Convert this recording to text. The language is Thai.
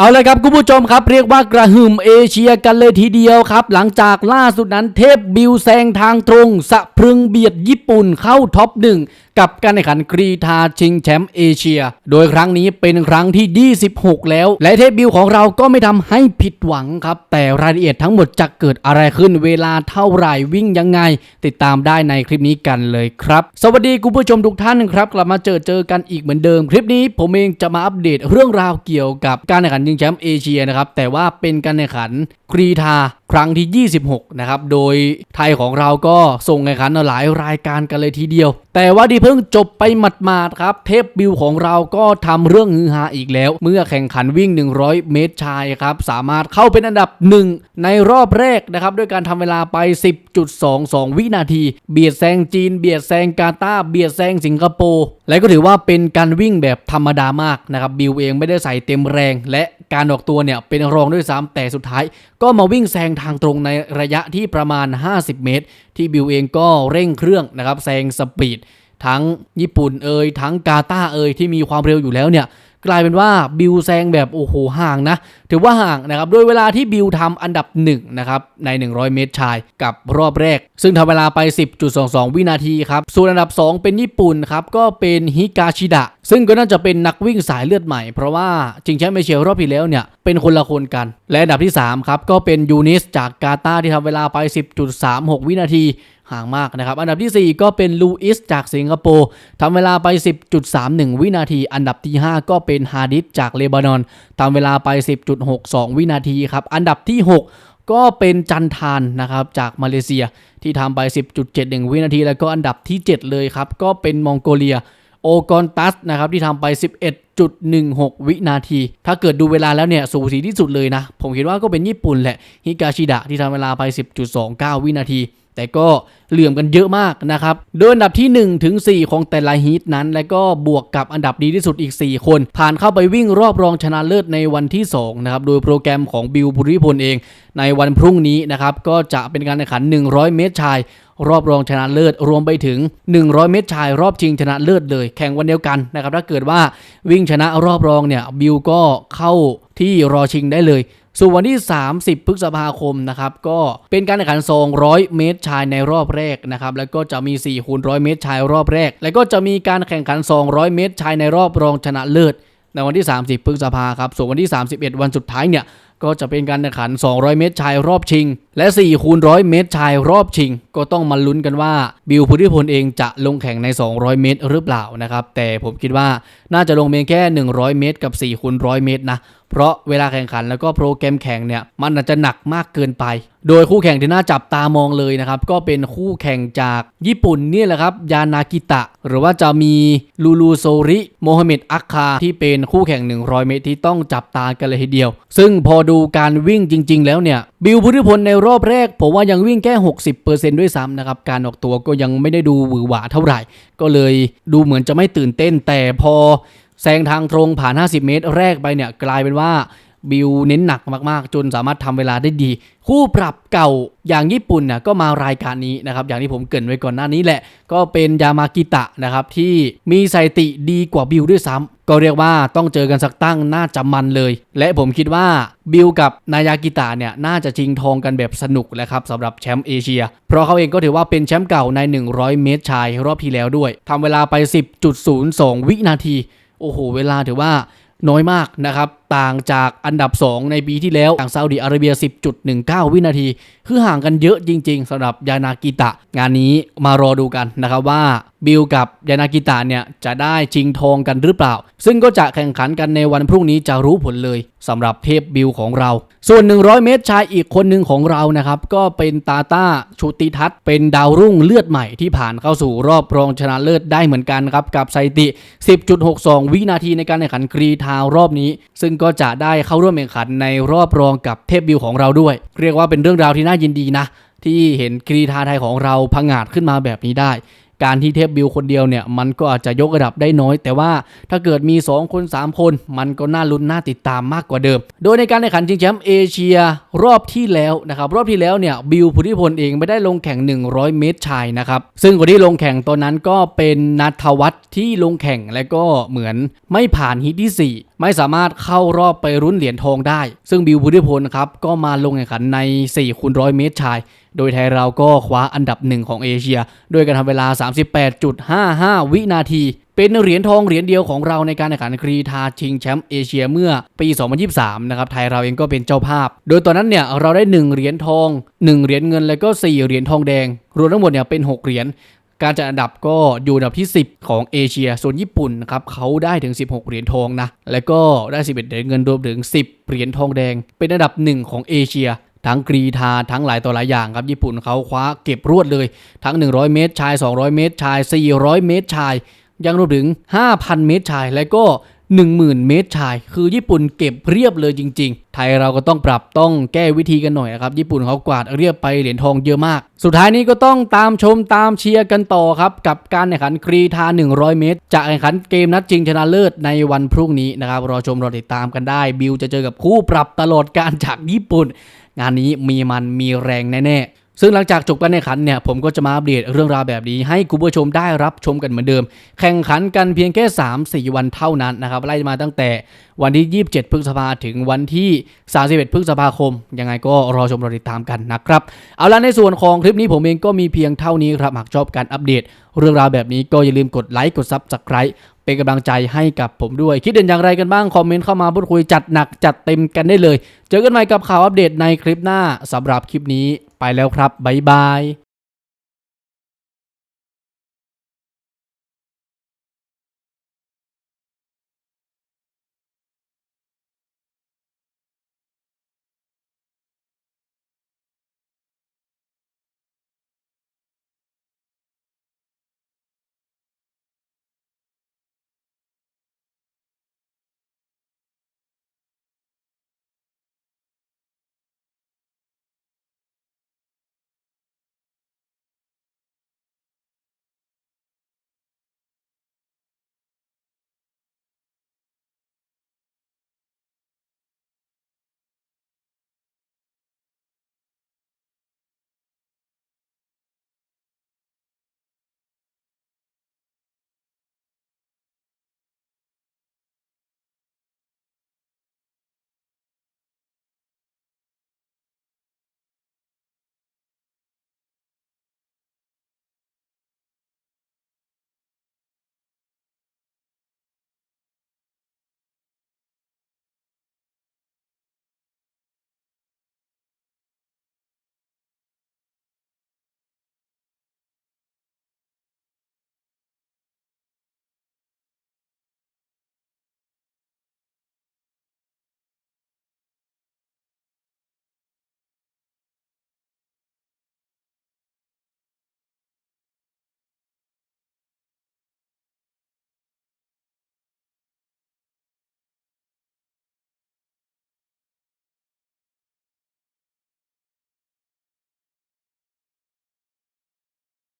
เอาเลยครับคุณผู้ชมครับเรียกว่ากระหึ่มเอเชียกันเลยทีเดียวครับ หลังจากล่าสุดนั้นเทพบิวแซงทางตรง สะพรึงเบียดญี่ปุ่นเข้าท็อปหนึ่ง กับการแข่งขันกรีธาชิงแชมป์เอเชีย โดยครั้งนี้เป็นครั้งที่ 26 แล้ว และเทพบิวของเราก็ไม่ทำให้ผิดหวังครับ แต่รายละเอียดทั้งหมดจะเกิดอะไรขึ้นเวลาเท่าไหร่วิ่งยังไง ติดตามได้ในคลิปนี้กันเลยครับ สวัสดีคุณผู้ชมทุกท่านครับ กลับมาเจอเจอกันอีกเหมือนเดิม คลิปนี้ผมเองจะมาอัปเดตเรื่องราวเกี่ยวกับการแข่งขันชิงแชมป์เอเชียนะครับแต่ว่าเป็นการแข่งขัน กรีธาครั้งที่ 26 นะครับ โดยไทยของเราก็ส่งแข่งขันหลายรายการกันเลยทีเดียว แต่ว่าที่เพิ่งจบไปหมาดๆครับ เทพบิวของเราก็ทำเรื่องฮือฮาอีกแล้ว เมื่อแข่งขันวิ่ง 100 เมตรชายครับ สามารถเข้าเป็นอันดับหนึ่งในรอบแรกนะครับ ด้วยการทำเวลาไป 10.22 วินาที เบียดแซงจีน เบียดแซงกาตาร์เบียดแซงสิงคโปร์ และก็ถือว่าเป็นการวิ่งแบบธรรมดามากนะครับบิวเองไม่ได้ใส่เต็มแรง และการออกตัวเนี่ยเป็นรองด้วยซ้ำแต่สุดท้าย ก็มาวิ่งแซงทางตรงในระยะที่ประมาณ 50 เมตร ที่บิวเองก็เร่งเครื่องนะครับแซงสปีดทั้งญี่ปุ่นเอ่ยทั้งกาตาเอ่ยที่มีความเร็วอยู่แล้วเนี่ยกลายเป็นว่าบิวแซงแบบโอ้โหห่างนะ ถือว่าห่างนะครับ โดยเวลาที่บิวทำอันดับ1นะครับใน 100 เมตรชายกับรอบแรก ซึ่งทำเวลาไป 10.22 วินาทีครับ ส่วนอันดับ 2 เป็นญี่ปุ่นครับ ก็เป็นฮิกาชิดะ ซึ่งก็น่าจะเป็นนักวิ่งสายเลือดใหม่ เพราะว่าจริงแชมป์เอเชียรอบที่แล้วเนี่ยเป็นคนละคนกัน และอันดับที่3ครับก็เป็นยูนิสจากกาตาร์ที่ทำเวลาไป 10.36 วินาทีห่างมากนะครับ อันดับทีสี่ 4 ก็เป็นลูอิสจากสิงคโปร์ทำเวลาไป 10.31 วินาที อันดับที่ 5 ก็เป็นฮาดิสจากเลบานอนทำเวลาไป10.62 วินาทีครับ อันดับที่ 6 ก็เป็นจันทานนะครับจากมาเลเซียที่ทำไป 10.71 วินาที แล้วก็อันดับที่ 7 เลยครับ ก็เป็นมองโกเลียโอกอนตัสนะครับที่ทำไป 11.16 วินาที ถ้าเกิดดูเวลาแล้วเนี่ย สูสีที่สุดเลยนะ ผมคิดว่าก็เป็นญี่ปุ่นแหละฮิกาชิดะที่ทำเวลาไป 10.29 วินาที แต่ก็เหลื่อมกันเยอะมากนะครับ โดยอันดับที่ 1 ถึง 4 ของแต่ละฮีทนั้น และก็บวกกับอันดับดีที่สุดอีก 4 คน ผ่านเข้าไปวิ่งรอบรองชนะเลิศในวันที่ 2 นะครับ โดยโปรแกรมของบิลบุริพลเอง ในวันพรุ่งนี้นะครับ ก็จะเป็นการแข่งขัน 100 เมตรชายรอบรองชนะเลิศรวมไปถึง 100 เมตรชายรอบชิงชนะเลิศเลย แข่งวันเดียวกันนะครับถ้าเกิดว่าวิ่งชนะรอบรองเนี่ยบิลก็เข้าที่รอชิงได้เลย ส่วนวันที่ 30 พฤษภาคมนะครับก็เป็นการแข่งขัน200 เมตรชายในรอบแรกนะครับแล้วก็จะมี4คูณ100 เมตรชายรอบแรก แล้วก็จะมีการแข่งขัน200 เมตรชายในรอบรองชนะเลิศในวันที่ 30 พฤษภาครับส่วนวันที่ 31 วันสุดท้ายเนี่ยก็จะเป็นการแข่งขัน 200 เมตรชายรอบชิง และ4คูณ100เมตรชายรอบชิง ก็ต้องมาลุ้นกันว่า บิลพุทธิพลเองจะลงแข่งใน 200 เมตรหรือเปล่านะครับ แต่ผมคิดว่าน่าจะลงเพียงแค่ 100 เมตร กับ4คูณ100เมตรนะเพราะเวลาแข่งขันแล้วก็โปรแกรมแข่งเนี่ยมันอาจจะหนักมากเกินไป โดยคู่แข่งที่น่าจับตามองเลยนะครับ ก็เป็นคู่แข่งจากญี่ปุ่นนี่แหละครับ ยานากิตะ หรือว่าจะมีลูลูโซริโมฮัมเหม็ดอัคคา ที่เป็นคู่แข่ง 100 เมตรที่ต้องจับตากันเลยทีเดียว ซึ่งพอดูการวิ่งจริง ๆ แล้วเนี่ยบิลพุทธิพลในรอบแรก ผมว่ายังวิ่งแค่ 60%ด้วยซ้ำนะครับ การออกตัวก็ยังไม่ได้ดูหวือหวาเท่าไหร่ ก็เลยดูเหมือนจะไม่ตื่นเต้น แต่พอแซงทางตรงผ่าน 50 เมตร แรกไปเนี่ยกลายเป็นว่าบิลเน้นหนักมาก ๆ จนสามารถทำเวลาได้ดี คู่ปรับเก่าอย่างญี่ปุ่นน่ะก็มารายการนี้นะครับ อย่างที่ผมเกรินไว้ก่อนหน้านี้แหละ ก็เป็นยามากิตะนะครับ ที่มีสถิติดีกว่าบิลด้วยซ้ำ ก็เรียกว่าต้องเจอกันสักตั้งน่าจะมันเลย และผมคิดว่าบิลกับนายากิตะเนี่ยน่าจะชิงทองกันแบบสนุกแหละครับสำหรับแชมป์เอเชีย เพราะเขาเองก็ถือว่าเป็นแชมป์เก่าใน 100 เมตรชายรอบที่แล้วด้วยทำเวลาไป 10.02 วินาที โอ้โห เวลาถือว่าน้อยมากนะครับ ต่างจากอันดับ 2 ในปีที่แล้วอย่างซาอุดิอาระเบีย 10.19 วินาที คือห่างกันเยอะจริง ๆสำหรับยานากิตะ งานนี้มารอดูกันนะครับว่าบิลกับยานากิตะเนี่ยจะได้ชิงทองกันหรือเปล่า ซึ่งก็จะแข่งขันกันในวันพรุ่งนี้จะรู้ผลเลยสำหรับเทพบิลของเรา ส่วน 100 เมตรชายอีกคนหนึ่งของเรานะครับก็เป็นตาตาชูติทัศน์เป็นดาวรุ่งเลือดใหม่ที่ผ่านเข้าสู่รอบรองชนะเลิศได้เหมือนกันครับกับสถิติ 10.62 วินาทีในการแข่งขันกรีธารอบนี้ ซึ่งก็จะได้เข้าร่วมแข่งขันในรอบรองกับเทพบิลของเราด้วย เรียกว่าเป็นเรื่องราวที่น่ายินดีนะ ที่เห็นกรีธาไทยของเราพังงาดขึ้นมาแบบนี้ได้ การที่เทพบิลคนเดียวเนี่ย มันก็อาจจะยกระดับได้น้อย แต่ว่าถ้าเกิดมี 2 คน 3 คน มันก็น่าลุ้นน่าติดตามมากกว่าเดิม โดยในการแข่งขันชิงแชมป์เอเชียรอบที่แล้วนะครับรอบที่แล้วเนี่ยบิลพุทธิพลเองไม่ได้ลงแข่ง 100 เมตรชายนะครับซึ่งคนที่ลงแข่งตอนนั้นก็เป็นนัทวัฒน์ที่ลงแข่งและก็เหมือนไม่ผ่านฮิตที่4 ไม่สามารถเข้ารอบไปรุ้นเหรียญทองได้ ซึ่งบิวพุทธิพลครับก็มาลงแข่งขันใน 4คูณร้อยเมตรชาย โดยไทยเราก็คว้าอันดับหนึ่งของเอเชีย ด้วยการทำเวลา 38.55 วินาที เป็นเหรียญทองเหรียญเดียวของเราในการแข่งขันกรีธาชิงแชมป์เอเชียเมื่อปี 2023 นะครับไทยเราเองก็เป็นเจ้าภาพ โดยตอนนั้นเนี่ยเราได้ 1 เหรียญทอง 1 เหรียญเงินแล้วก็ 4 เหรียญทองแดง รวมทั้งหมดเนี่ยเป็น 6 เหรียญ การจัดอันดับก็อยู่อันดับที่ 10 ของเอเชียส่วนญี่ปุ่นนะครับเขาได้ถึง 16 เหรียญทองนะและก็ได้ 11 เหรียญเงินรวมถึง 10 เหรียญทองแดง เป็นอันดับหนึ่งของเอเชียทั้งกรีธาทั้งหลายต่อหลายอย่างครับญี่ปุ่นเขาคว้าเก็บรวดเลย ทั้ง 100 เมตรชาย 200 เมตรชาย 400 เมตรชาย ยังรวมถึง 5,000 เมตรชาย และก็ 10,000 เมตรชาย คือญี่ปุ่นเก็บเรียบเลยจริง ๆ ไทยเราก็ต้องปรับต้องแก้วิธีกันหน่อยนะครับ ญี่ปุ่นเขากวาดเรียบไปเหรียญทองเยอะมาก สุดท้ายนี้ก็ต้องตามชมตามเชียร์กันต่อครับ กับการแข่งขันกรีธา 100 เมตร จะแข่งขันเกมนัดชิงชนะเลิศในวันพรุ่งนี้นะครับรอชมรอติดตามกันได้ บิวจะเจอกับคู่ปรับตลอดการจากญี่ปุ่น งานนี้มีมันมีแรงแน่ๆ ซึ่งหลังจากจบการแข่งขันเนี่ยผมก็จะมาอัปเดตเรื่องราวแบบนี้ให้คุณผู้ชมได้รับชมกันเหมือนเดิม แข่งขันกันเพียงแค่ 3-4 วันเท่านั้นนะครับไล่มาตั้งแต่วันที่ 27 พฤษภาถึงวันที่ 31 พฤษภาคม ยังไงก็รอชมรอติดตามกันนะครับ เอาละในส่วนของคลิปนี้ผมเองก็มีเพียงเท่านี้ครับ หากชอบการอัปเดต เรื่องราวแบบนี้ก็อย่าลืมกดไลค์กดซับสไคร b e เป็นกำลังใจให้กับผมด้วย คิดเห็นอย่างไรกันบ้าง คอมเมนต์เข้ามาพูดคุยจัดหนักจัดเต็มกันได้เลย เจอกันใหม่กับข่าวอัปเดตในคลิปหน้าสำหรับคลิปนี้ ไปแล้วครับ บ๊ายบาย